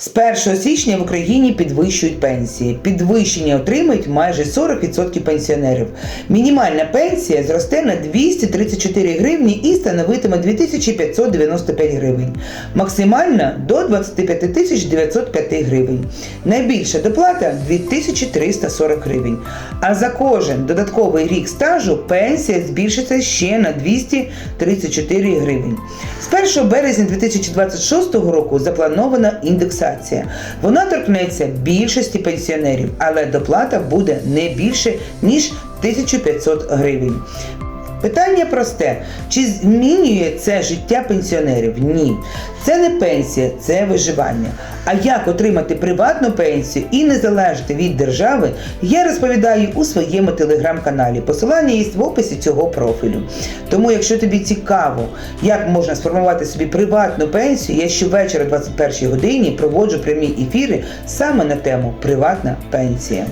З 1 січня в Україні підвищують пенсії. Підвищення отримають майже 40% пенсіонерів. Мінімальна пенсія зросте на 234 гривні і становитиме 2595 гривень. Максимальна до 25 905 гривень. Найбільша доплата 2340 гривень. А за кожен додатковий рік стажу пенсія збільшиться ще на 234 гривень. З 1 березня 2026 року запланована індексація. Вона торкнеться більшості пенсіонерів, але доплата буде не більше ніж 1500 гривень. Питання просте: чи змінює це життя пенсіонерів? Ні. Це не пенсія, це виживання. А як отримати приватну пенсію і не залежати від держави, я розповідаю у своєму телеграм-каналі. Посилання є в описі цього профілю. Тому, якщо тобі цікаво, як можна сформувати собі приватну пенсію, я щовечора о 21 годині проводжу прямі ефіри саме на тему Приватна пенсія.